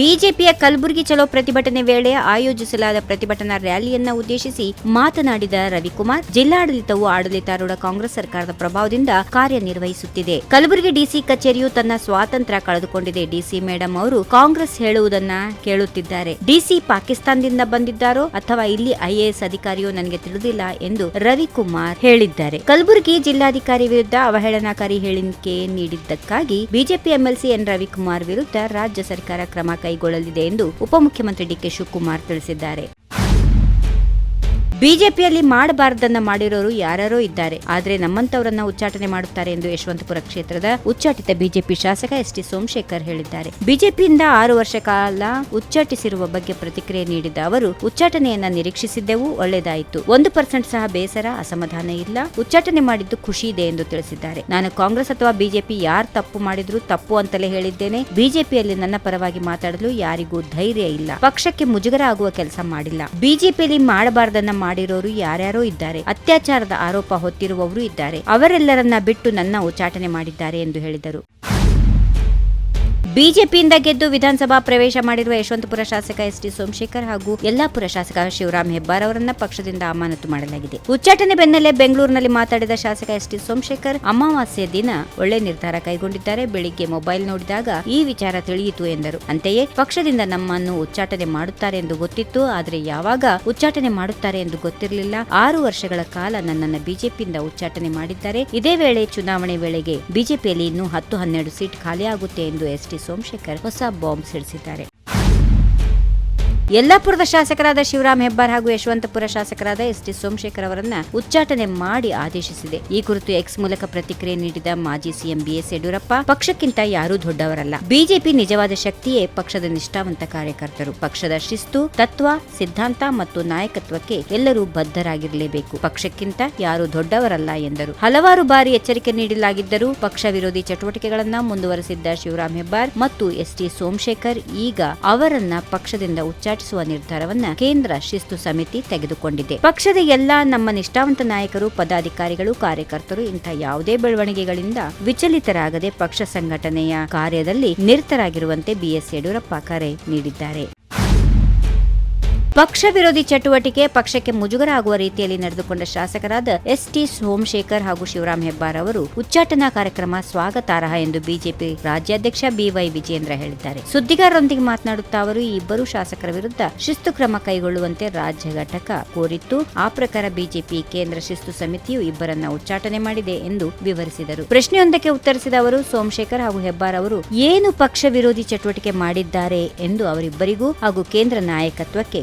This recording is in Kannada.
ಬಿಜೆಪಿಯ ಕಲಬುರಗಿ ಚಲೋ ಪ್ರತಿಭಟನೆ ವೇಳೆ ಆಯೋಜಿಸಲಾದ ಪ್ರತಿಭಟನಾ ರ್ಯಾಲಿಯನ್ನ ಉದ್ದೇಶಿಸಿ ಮಾತನಾಡಿದ ರವಿಕುಮಾರ್, ಜಿಲ್ಲಾಡಳಿತವು ಆಡಳಿತಾರೂಢ ಕಾಂಗ್ರೆಸ್ ಸರ್ಕಾರದ ಪ್ರಭಾವದಿಂದ ಕಾರ್ಯನಿರ್ವಹಿಸುತ್ತಿದೆ. ಕಲಬುರಗಿ ಡಿಸಿ ಕಚೇರಿಯು ತನ್ನ ಸ್ವಾತಂತ್ರ್ಯ ಕಳೆದುಕೊಂಡಿದೆ. ಡಿಸಿ ಮೇಡಂ ಅವರು ಕಾಂಗ್ರೆಸ್ ಹೇಳುವುದನ್ನ ಕೇಳುತ್ತಿದ್ದಾರೆ. ಡಿಸಿ ಪಾಕಿಸ್ತಾನದಿಂದ ಬಂದಿದ್ದಾರೋ ಅಥವಾ ಇಲ್ಲಿ ಐಎಎಸ್ ಅಧಿಕಾರಿಯೋ ನನಗೆ ತಿಳಿದಿಲ್ಲ ಎಂದು ರವಿಕುಮಾರ್ ಹೇಳಿದ್ದಾರೆ. ಕಲಬುರಗಿ ಜಿಲ್ಲಾಧಿಕಾರಿ ವಿರುದ್ಧ ಅವಹೇಳನಕಾರಿ ಹೇಳಿಕೆ ನೀಡಿದ್ದಕ್ಕಾಗಿ ಬಿಜೆಪಿ ಎಂಎಲ್ಸಿ ಎನ್ ರವಿಕುಮಾರ್ ವಿರುದ್ಧ ರಾಜ್ಯ ಸರ್ಕಾರ ಕ್ರಮ ಕೈಗೊಳ್ಳಲಿದೆ ಎಂದು ಉಪಮುಖ್ಯಮಂತ್ರಿ ಡಿಕೆ ಶಿವಕುಮಾರ್ ತಿಳಿಸಿದ್ದಾರೆ. ಬಿಜೆಪಿಯಲ್ಲಿ ಮಾಡಬಾರದನ್ನ ಮಾಡಿರೋರು ಯಾರ್ಯಾರೋ ಇದ್ದಾರೆ. ಆದ್ರೆ ನಮ್ಮಂತವರನ್ನ ಉಚ್ಚಾಟನೆ ಮಾಡುತ್ತಾರೆ ಎಂದು ಯಶವಂತಪುರ ಕ್ಷೇತ್ರದ ಉಚ್ಚಾಟಿತ ಬಿಜೆಪಿ ಶಾಸಕ ಎಸ್ ಟಿ ಸೋಮಶೇಖರ್ ಹೇಳಿದ್ದಾರೆ. ಬಿಜೆಪಿಯಿಂದ ಆರು ವರ್ಷ ಕಾಲ ಉಚ್ಚಾಟಿಸಿರುವ ಬಗ್ಗೆ ಪ್ರತಿಕ್ರಿಯೆ ನೀಡಿದ ಅವರು, ಉಚ್ಚಾಟನೆಯನ್ನ ನಿರೀಕ್ಷಿಸಿದ್ದೆವು ಒಳ್ಳೆಯದಾಯಿತು ಒಂದು ಪರ್ಸೆಂಟ್ ಸಹ ಬೇಸರ, ಅಸಮಾಧಾನ ಇಲ್ಲ. ಉಚ್ಚಾಟನೆ ಮಾಡಿದ್ದು ಖುಷಿ ಇದೆ ಎಂದು ತಿಳಿಸಿದ್ದಾರೆ. ನಾನು ಕಾಂಗ್ರೆಸ್ ಅಥವಾ ಬಿಜೆಪಿ ಯಾರು ತಪ್ಪು ಮಾಡಿದ್ರು ತಪ್ಪು ಅಂತಲೇ ಹೇಳಿದ್ದೇನೆ. ಬಿಜೆಪಿಯಲ್ಲಿ ನನ್ನ ಪರವಾಗಿ ಮಾತಾಡಲು ಯಾರಿಗೂ ಧೈರ್ಯ ಇಲ್ಲ. ಪಕ್ಷಕ್ಕೆ ಮುಜುಗರ ಆಗುವ ಕೆಲಸ ಮಾಡಿಲ್ಲ. ಬಿಜೆಪಿಯಲ್ಲಿ ಮಾಡಬಾರದನ್ನ ಮಾಡಿರೋರು ಯಾರ್ಯಾರೋ ಇದ್ದಾರೆ. ಅತ್ಯಾಚಾರದ ಆರೋಪ ಹೊತ್ತಿರುವವರು ಇದ್ದಾರೆ. ಅವರೆಲ್ಲರನ್ನ ಬಿಟ್ಟು ನನ್ನ ಉಚ್ಚಾಟನೆ ಮಾಡಿದ್ದಾರೆ ಎಂದು ಹೇಳಿದರು. ಬಿಜೆಪಿಯಿಂದ ಗೆದ್ದು ವಿಧಾನಸಭಾ ಪ್ರವೇಶ ಮಾಡಿರುವ ಯಶವಂತಪುರ ಶಾಸಕ ಎಸ್ ಟಿ ಸೋಮಶೇಖರ್ ಹಾಗೂ ಯಲ್ಲಾಪುರ ಶಾಸಕ ಶಿವರಾಮ್ ಹೆಬ್ಬಾರ್ ಅವರನ್ನ ಪಕ್ಷದಿಂದ ಅಮಾನತು ಮಾಡಲಾಗಿದೆ. ಉಚ್ಚಾಟನೆ ಬೆನ್ನಲ್ಲೇ ಬೆಂಗಳೂರಿನಲ್ಲಿ ಮಾತಾಡಿದ ಶಾಸಕ ಎಸ್ ಟಿ ಸೋಮಶೇಖರ್, ಅಮಾವಾಸ್ಯೆ ದಿನ ಒಳ್ಳೆ ನಿರ್ಧಾರ ಕೈಗೊಂಡಿದ್ದಾರೆ. ಬೆಳಿಗ್ಗೆ ಮೊಬೈಲ್ ನೋಡಿದಾಗ ಈ ವಿಚಾರ ತಿಳಿಯಿತು ಎಂದರು. ಅಂತೆಯೇ ಪಕ್ಷದಿಂದ ನಮ್ಮನ್ನು ಉಚ್ಚಾಟನೆ ಮಾಡುತ್ತಾರೆ ಎಂದು ಗೊತ್ತಿತ್ತು. ಆದರೆ ಯಾವಾಗ ಉಚ್ಚಾಟನೆ ಮಾಡುತ್ತಾರೆ ಎಂದು ಗೊತ್ತಿರಲಿಲ್ಲ. ಆರು ವರ್ಷಗಳ ಕಾಲ ನನ್ನನ್ನು ಬಿಜೆಪಿಯಿಂದ ಉಚ್ಚಾಟನೆ ಮಾಡಿದ್ದಾರೆ. ಇದೇ ವೇಳೆ ಚುನಾವಣೆ ವೇಳೆಗೆ ಬಿಜೆಪಿಯಲ್ಲಿ ಇನ್ನೂ ಹತ್ತು ಹನ್ನೆರಡು ಸೀಟ್ ಖಾಲಿಯಾಗುತ್ತೆ ಎಂದು ಎಸ್ ಟಿ ಸೋಮಶೇಖರ್ ಹೊಸ ಬಾಂಬ್ ಸಿಡಿಸಿದ್ದಾರೆ. ಯಲ್ಲಾಪುರದ ಶಾಸಕರಾದ ಶಿವರಾಮ್ ಹೆಬ್ಬಾರ್ ಹಾಗೂ ಯಶವಂತಪುರ ಶಾಸಕರಾದ ಎಸ್ ಟಿ ಸೋಮಶೇಖರ್ ಅವರನ್ನ ಉಚ್ಚಾಟನೆ ಮಾಡಿ ಆದೇಶಿಸಿದೆ. ಈ ಕುರಿತು ಎಕ್ಸ್ ಮೂಲಕ ಪ್ರತಿಕ್ರಿಯೆ ನೀಡಿದ ಮಾಜಿ ಸಿಎಂ ಬಿಎಸ್ ಯಡಿಯೂರಪ್ಪ, ಪಕ್ಷಕ್ಕಿಂತ ಯಾರೂ ದೊಡ್ಡವರಲ್ಲ. ಬಿಜೆಪಿ ನಿಜವಾದ ಶಕ್ತಿಯೇ ಪಕ್ಷದ ನಿಷ್ಠಾವಂತ ಕಾರ್ಯಕರ್ತರು. ಪಕ್ಷದ ಶಿಸ್ತು, ತತ್ವ, ಸಿದ್ಧಾಂತ ಮತ್ತು ನಾಯಕತ್ವಕ್ಕೆ ಎಲ್ಲರೂ ಬದ್ಧರಾಗಿರಲೇಬೇಕು. ಪಕ್ಷಕ್ಕಿಂತ ಯಾರೂ ದೊಡ್ಡವರಲ್ಲ ಎಂದರು. ಹಲವಾರು ಬಾರಿ ಎಚ್ಚರಿಕೆ ನೀಡಲಾಗಿದ್ದರೂ ಪಕ್ಷ ವಿರೋಧಿ ಚಟುವಟಿಕೆಗಳನ್ನ ಮುಂದುವರೆಸಿದ್ದ ಶಿವರಾಮ್ ಹೆಬ್ಬಾರ್ ಮತ್ತು ಎಸ್ ಟಿ ಸೋಮಶೇಖರ್ ಈಗ ಅವರನ್ನ ಪಕ್ಷದಿಂದ ಉಚ್ಚಾಟಿಸುವ ನಿರ್ಧಾರವನ್ನ ಕೇಂದ್ರ ಶಿಸ್ತು ಸಮಿತಿ ತೆಗೆದುಕೊಂಡಿದೆ. ಪಕ್ಷದ ಎಲ್ಲಾ ನಮ್ಮ ನಿಷ್ಠಾವಂತ ನಾಯಕರು, ಪದಾಧಿಕಾರಿಗಳು, ಕಾರ್ಯಕರ್ತರು ಇಂಥ ಯಾವುದೇ ಬೆಳವಣಿಗೆಗಳಿಂದ ವಿಚಲಿತರಾಗದೆ ಪಕ್ಷ ಸಂಘಟನೆಯ ಕಾರ್ಯದಲ್ಲಿ ನಿರತರಾಗಿರುವಂತೆ ಬಿಎಸ್ ಯಡಿಯೂರಪ್ಪ ಕರೆ ನೀಡಿದ್ದಾರೆ. ಪಕ್ಷ ವಿರೋಧಿ ಚಟುವಟಿಕೆ ಪಕ್ಷಕ್ಕೆ ಮುಜುಗರ ಆಗುವ ರೀತಿಯಲ್ಲಿ ನಡೆದುಕೊಂಡ ಶಾಸಕರಾದ ಎಸ್ ಟಿ ಸೋಮಶೇಖರ್ ಹಾಗೂ ಶಿವರಾಮ್ ಹೆಬ್ಬಾರ್ ಅವರು ಉಚ್ಚಾಟನಾ ಕಾರ್ಯಕ್ರಮ ಸ್ವಾಗತಾರ್ಹ ಎಂದು ಬಿಜೆಪಿ ರಾಜ್ಯಾಧ್ಯಕ್ಷ ಬಿವೈ ವಿಜೇಂದ್ರ ಹೇಳಿದ್ದಾರೆ. ಸುದ್ದಿಗಾರರೊಂದಿಗೆ ಮಾತನಾಡುತ್ತಾ ಅವರು, ಈ ಇಬ್ಬರು ಶಾಸಕರ ವಿರುದ್ಧ ಶಿಸ್ತು ಕ್ರಮ ಕೈಗೊಳ್ಳುವಂತೆ ರಾಜ್ಯ ಘಟಕ ಕೋರಿತ್ತು. ಆ ಪ್ರಕಾರ ಬಿಜೆಪಿ, ಕೇಂದ್ರ ಶಿಸ್ತು ಸಮಿತಿಯು ಇಬ್ಬರನ್ನ ಉಚ್ಚಾಟನೆ ಮಾಡಿದೆ ಎಂದು ವಿವರಿಸಿದರು. ಪ್ರಶ್ನೆಯೊಂದಕ್ಕೆ ಉತ್ತರಿಸಿದ ಅವರು, ಸೋಮಶೇಖರ್ ಹಾಗೂ ಹೆಬ್ಬಾರ್ ಅವರು ಏನು ಪಕ್ಷ ವಿರೋಧಿ ಚಟುವಟಿಕೆ ಮಾಡಿದ್ದಾರೆ ಎಂದು ಅವರಿಬ್ಬರಿಗೂ ಹಾಗೂ ಕೇಂದ್ರ ನಾಯಕತ್ವಕ್ಕೆ